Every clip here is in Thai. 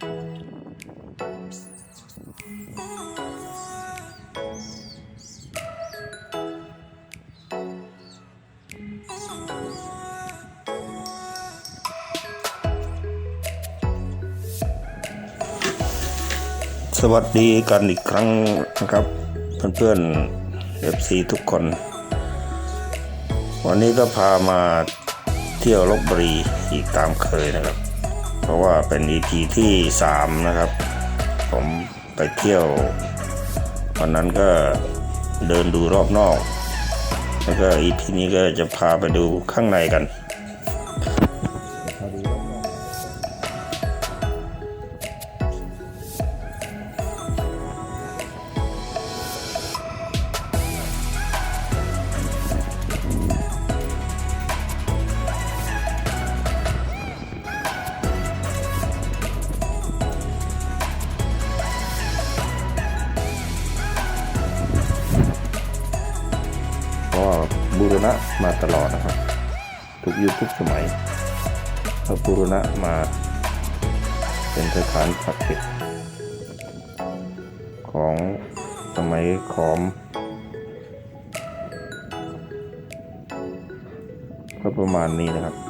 สวัสดีกันอีกครั้งนะครับ เพื่อนๆ FC ทุกคน วันนี้ก็พามาเที่ยวลบบุรีอีกตามเคยนะครับ ราะว่าเป็น EP ที่ 3 นะครับ ผมไปเที่ยว วันนั้นก็เดินดูรอบนอก แล้วก็ EP นี้ก็จะพาไปดูข้างในกัน ยุคทุกสมัยพระบูรณะมาเป็นสถานศักดิ์สิทธิ์ของสมัยขอม ก็ประมาณนี้นะครับ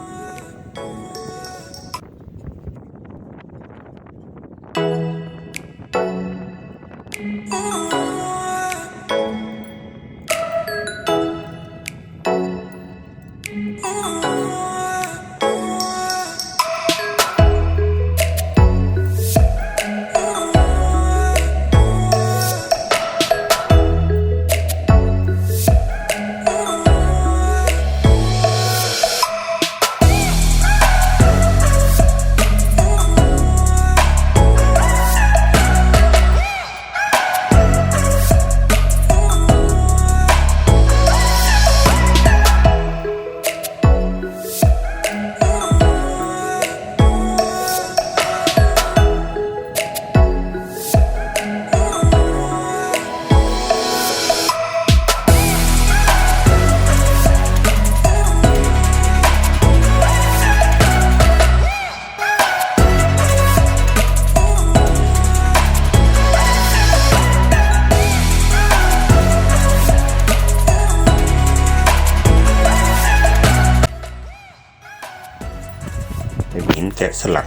เป็นหินแกะสลัก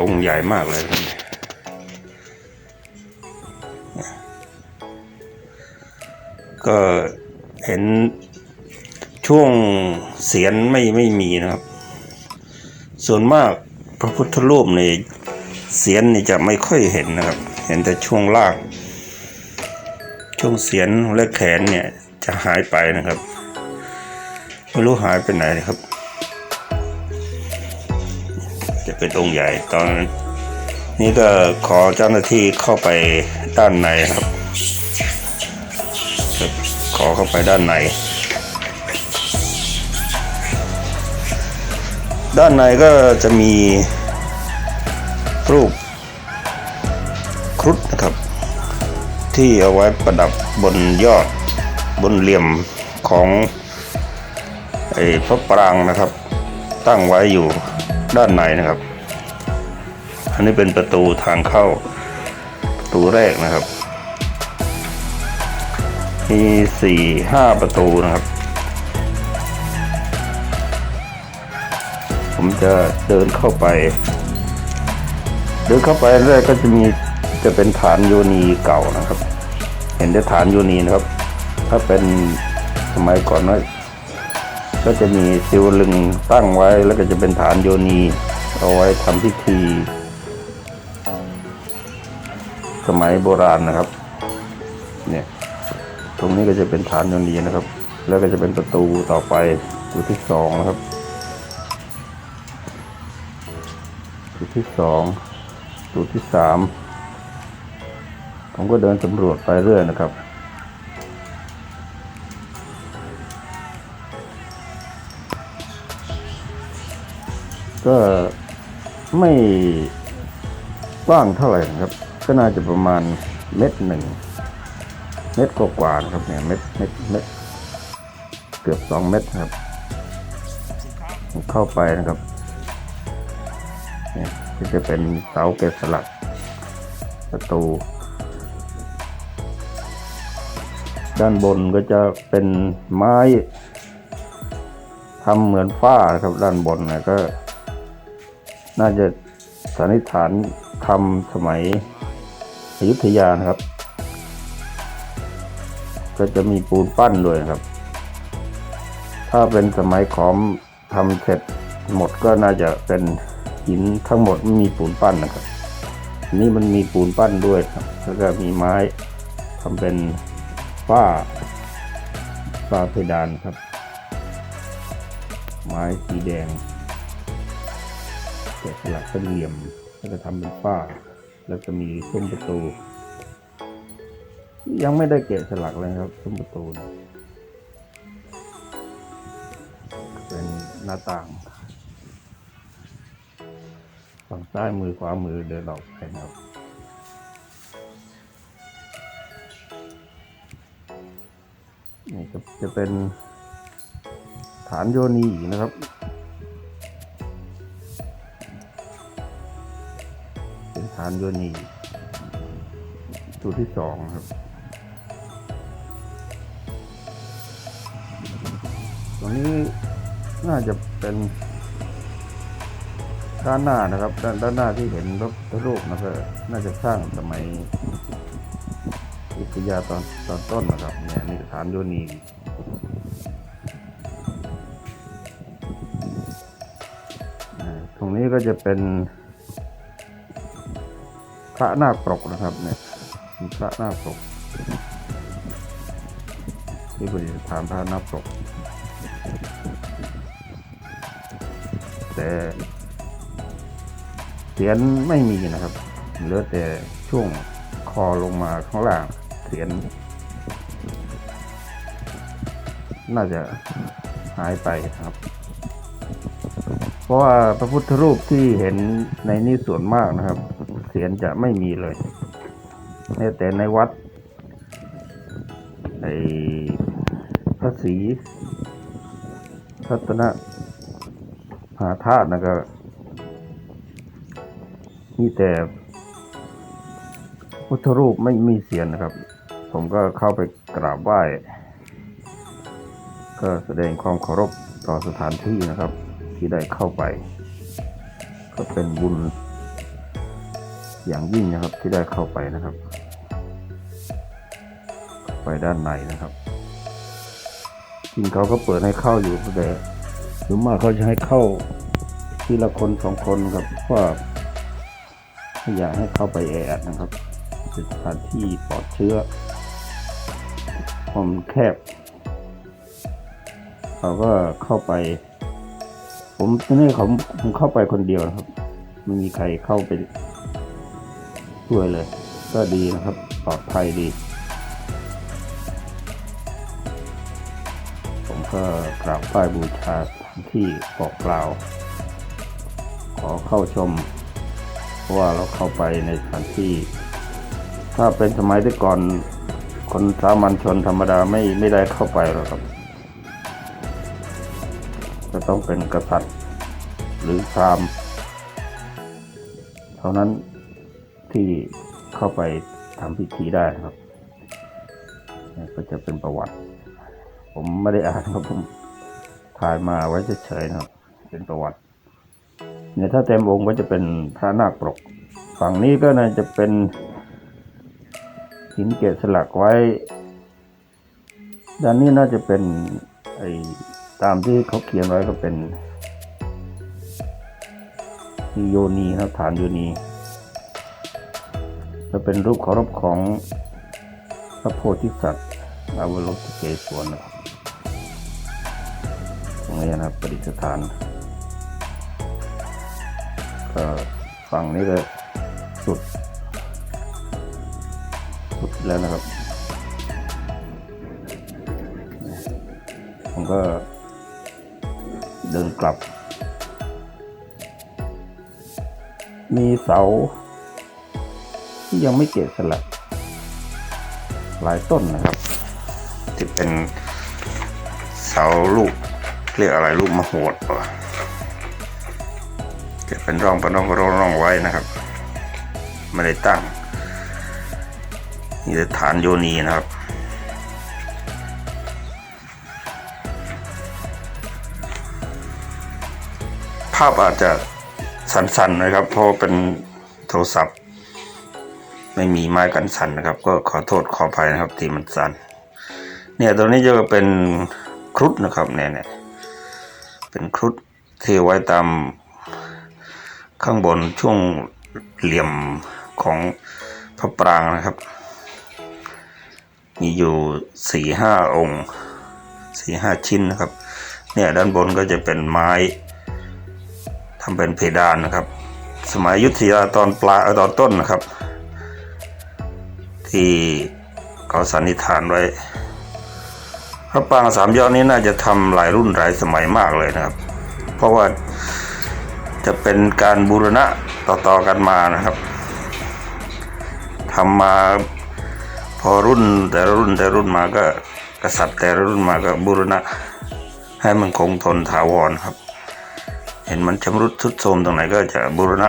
องค์ใหญ่มากเลยก็เห็นช่วงเสียนไม่ไม่มีนะครับ ส่วนมากพระพุทธรูปในเสียนนี่จะไม่ค่อยเห็นนะครับ เห็นแต่ช่วงล่าง ช่วงเสียนและแขนเนี่ยจะหายไปนะครับ ไม่รู้หายไปไหนนะครับ เป็นองค์ใหญ่ตอนนี้ก็ขอเจ้าหน้าที่เข้าไปด้านในครับครับ ขอเข้าไปด้านใน ด้านในก็จะมีรูปครุฑนะครับ ที่เอาไว้ประดับบนยอดบนเหลี่ยมของไอ้พระปรางนะครับ ตั้งไว้อยู่ด้านในนะครับ อันนี้เป็นประตูทางเข้าประตูแรกนะครับ มีสี่ห้าประตูนะครับ ผมจะเดินเข้าไป เดินเข้าไปแรกก็จะมีจะเป็นฐานโยนีเก่านะครับ เห็นได้ฐานโยนีนะครับ ถ้าเป็นสมัยก่อนน้อก็จะมีศิวลึงตั้งไว้แล้วก็จะเป็นฐานโยนี เอาไว้ทำพิธี สมัยโบราณนะครับ เนี่ย ตรงนี้ก็จะเป็นฐานโยนีนะครับ แล้วก็จะเป็นประตูต่อไปประตูที่สองนะครับประตูที่สองประตูที่สามผมก็เดินสำรวจไปเรื่อยนะครับก็ไม่กว้างเท่าไหร่นะครับ ก็น่าจะประมาณเม็ดหนึ่งเม็ดกว่าๆครับเนี่ยเม็ดเม็ดเม็ดเกือบสองเม็ดครับ เข้าไปนะครับเนี่ยก็จะเป็นเสาเกศสลักประตู ด้านบนก็จะเป็นไม้ทำเหมือนฝ้าครับด้านบนนะก็ น่าจะสันนิษฐานทำสมัย อยุธยานะครับ ก็จะมีปูนปั้นด้วยครับ ถ้าเป็นสมัยขอมทำเสร็จหมดก็น่าจะเป็นหินทั้งหมดไม่มีปูนปั้นนะครับนนี่มันมีปูนปั้นด้วยครับ แล้วก็มีไม้ทำเป็นฝ้าฝ้าเพดานครับ ไม้สีแดงแกะสลักเป็นเหลี่ยมแล้วก็ทำเป็นฝ้า แล้วก็มีซุ้มประตู ยังไม่ได้แกะสลักเลยครับซุ้มประตูเนี่ยเป็นหน้าต่าง ฝั่งซ้ายมือขวามือเดินออกไปนะครับนี่จะเป็นฐานโยนีนะครับานโยนีสูตัวที่สองครับตรงนี้น่าจะเป็นด้านหน้านะครับ ด้านด้านหน้าที่เห็นระพุทธรูปนะครับน่าจะสร้างสมัยอยุยาตอนตอนต้นนะครับเนี่ยนี่ฐานโยนีตรงนี้ก็จะเป็น ระนาปรกนะครับเนี่ยพระนาปรกที่บริฐานพระนาปรกแต่เสียนไม่มีนะครับเหลือแต่ช่วงคอลงมาข้างล่างเสียน น่าจะหายไปนะครับ เพราะว่าพระพุทธรูปที่เห็นในนี้ส่วนมากนะครับ เสียนจะไม่มีเลยแต่ในวัดในพระศรีรัตนมหาธาตุนะก็มีแต่พุทธรูปไม่มีเสียนนะครับ ผมก็เข้าไปกราบไหว้ ก็แสดงความเคารพต่อสถานที่นะครับ ที่ได้เข้าไป ก็เป็นบุญ อย่างยิ่งนะครับที่ได้เข้าไปนะครับ ไปด้านในนะครับจริงเขาก็เปิดให้เข้าอยู่แต่หรือมากเขาจะให้เข้าทีละคนสองคนครับเพราะว่าไม่อยากให้เข้าไปแออัดนะครับเป็นสถานที่ปลอดเชื้อความแคบเขาก็เข้าไป ผมที่นี่ผมผมเข้าไปคนเดียวนะครับ ไม่มีใครเข้าไป ช่วยเลย ก็ดีนะครับปลอดภัยดี ผมก็กราบไหว้บูชาที่บอกกล่าว ขอเข้าชม เพราะว่าเราเข้าไปในสถานที่ ถ้าเป็นสมัยที่ก่อนคนสามัญชนธรรมดาไม่ไม่ได้เข้าไปหรอกครับ จะต้องเป็นกษัตริย์หรือพราหมณ์เท่านั้น ที่เข้าไปทำพิธีได้ครับ ก็จะเป็นประวัติ ผมไม่ได้อ่านครับผมถ่ายมาไว้เฉยๆนะครับ เป็นประวัติ เนี่ยถ้าเต็มองค์ก็จะเป็นพระนาคปรก ฝั่งนี้ก็น่าจะเป็นหินเกศสลักไว้ ด้านนี้น่าจะเป็นไอ้ตามที่เขาเขียนไว้ก็เป็นมีโยนีนะครับฐานโยนี จะเป็นรูปเคารพของพระโพธิสัตว์อาวโลกิเกศวนนะครับตรงนี้นะครับประดิษฐานก็ฝั่งนี้ก็สุด สุดแล้วนะครับ ผมก็เดินกลับ มีเสา ที่ยังไม่เกะสลักหลายต้นนะครับ ที่เป็นเสาลูกเรียกอะไรลูกมะโหดปะก็จะเป็นร่องเป็นร่องเป็นร่องร่องไว้นะครับ ไม่ได้ตั้งนี่จะฐานโยนีนะครับภาพอาจจะสั่นๆนะครับ เพราะเป็นโทรศัพท์ ไม่มีไม้กันสั่นนะครับ ก็ขอโทษขออภัยนะครับที่มันสั่นเนี่ยตัวนี้จะเป็นครุฑนะครับเนี่ยเนี่ยเป็นครุฑที่ไว้ตามข้างบนช่วงเหลี่ยมของพระปรางนะครับ มีอยู่สี่ห้าองค์สี่ห้าชิ้นนะครับ เนี่ยด้านบนก็จะเป็นไม้ทำเป็นเพดานนะครับ สมัยยุทธยาตอนปลายเออตอนต้นนะครับ ที่เขาสันนิษฐานไว้พระปางสามยอดนี้น่าจะทำหลายรุ่นหลายสมัยมากเลยนะครับ เพราะว่าจะเป็นการบูรณะต่อๆกันมานะครับทำมาพอรุ่นแต่ละรุ่นแต่รุ่นมาก็กษัตริย์แต่ละรุ่นมาก็บูรณะให้มันคงทนถาวรครับ เห็นมันชำรุดทรุดโทรมตรงไหนก็จะบูรณะ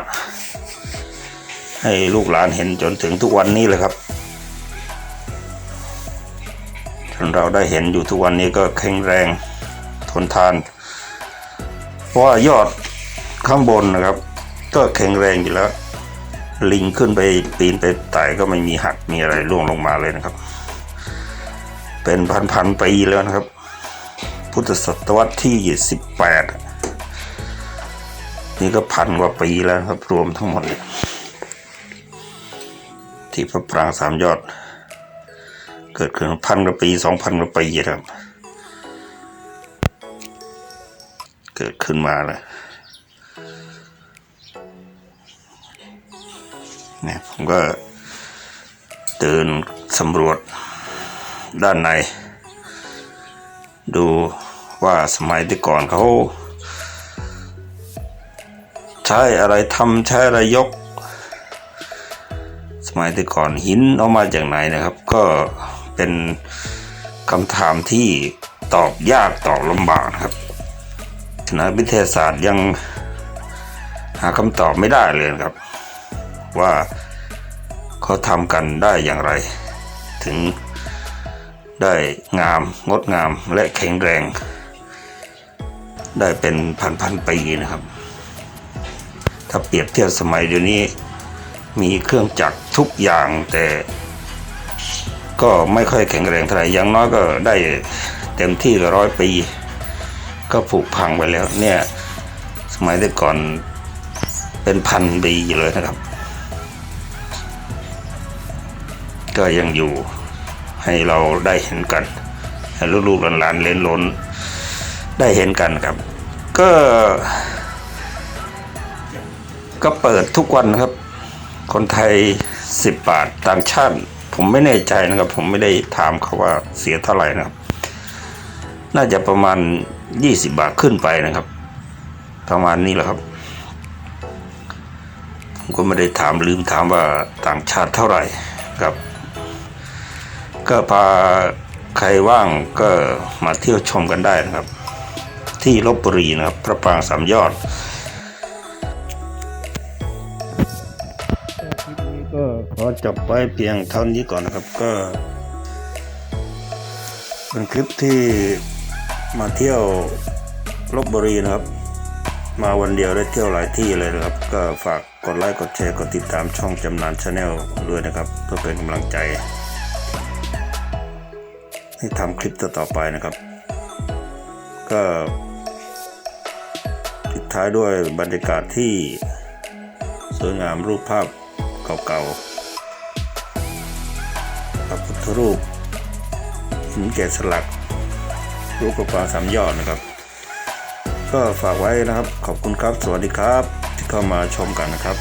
ให้ลูกหลานเห็นจนถึงทุกวันนี้เลยครับ เราได้เห็นอยู่ทุกวันนี้ก็แข็งแรงทนทาน เพราะว่ายอดข้างบนนะครับ ก็แข็งแรงอยู่แล้ว ลิงขึ้นไปปีนไปไต่ก็ไม่มีหักมีอะไรร่วงลงมาเลยนะครับ เป็นพันๆปีแล้วนะครับ พุทธศตวรรษที่สิบแปดนี่ก็พันกว่าปีแล้วครับรวมทั้งหมด ที่พระปรางสามยอด เกิดขึ้นพันกว่าปีสองพันกว่าปีนะครับ เกิดขึ้นมาเลยเนี่ยผมก็เดินสำรวจด้านใน ดูว่าสมัยที่ก่อนเขาใช้อะไรทำใช้อะไรยก สมัยแต่ก่อนหินเอามาจากไหนนะครับ ก็ เป็นคำถามที่ตอบยากตอบลำบากครับคณะวิทยาศาสตร์ยังหาคำตอบไม่ได้เลยครับ ว่าเขาทำกันได้อย่างไร ถึงได้งามงดงามและแข็งแรง ได้เป็นพันๆปีนะครับ ถ้าเปรียบเทียบสมัยเดี๋ยวนี้มีเครื่องจักรทุกอย่างแต่ ก็ไม่ค่อยแข็งแรงเท่าไหร่อย่างน้อยก็ได้เต็มที่ก็ร้อยปี ก็ผุพังไปแล้วเนี่ยสมัยแต่ก่อนเป็นพันปีเลยนะครับ ก็ยังอยู่ให้เราได้เห็นกันให้ลูกๆหลานๆเล่นล้นได้เห็นกันครับ ก็ ก็เปิดทุกวันนะครับ คนไทย 10 บาทต่างชาติ ผมไม่แน่ใจนะครับ ผมไม่ได้ถามเขาว่าเสียเท่าไหร่นะครับ น่าจะประมาณ 20 บาทขึ้นไปนะครับ ประมาณนี้แหละครับ ผมก็ไม่ได้ถามลืมถามว่าต่างชาติเท่าไหร่ครับ ก็พาใครว่างก็มาเที่ยวชมกันได้นะครับ ที่ลบบุรีนะครับ พระปรางสามยอด ขอจบไว้เพียงเท่านี้ก่อนนะครับก็ เป็นคลิปที่มาเที่ยวลบบุรีนะครับ มาวันเดียวได้เที่ยวหลายที่เลยนะครับ ก็ฝากกดไลค์กดแชร์กดติดตามช่องจำนานชาแนลด้วยนะครับ เพื่อเป็นกำลังใจ ให้ทำคลิปต่อไปนะครับ ก็ปิดท้ายด้วยบรรยากาศที่สวยงามรูปภาพเก่าๆ พระพุรูปหินแกะสลัก รูปประปาสามยอดนะครับ ก็ฝากไว้นะครับ ขอบคุณครับ สวัสดีครับ ที่เข้ามาชมกันนะครับ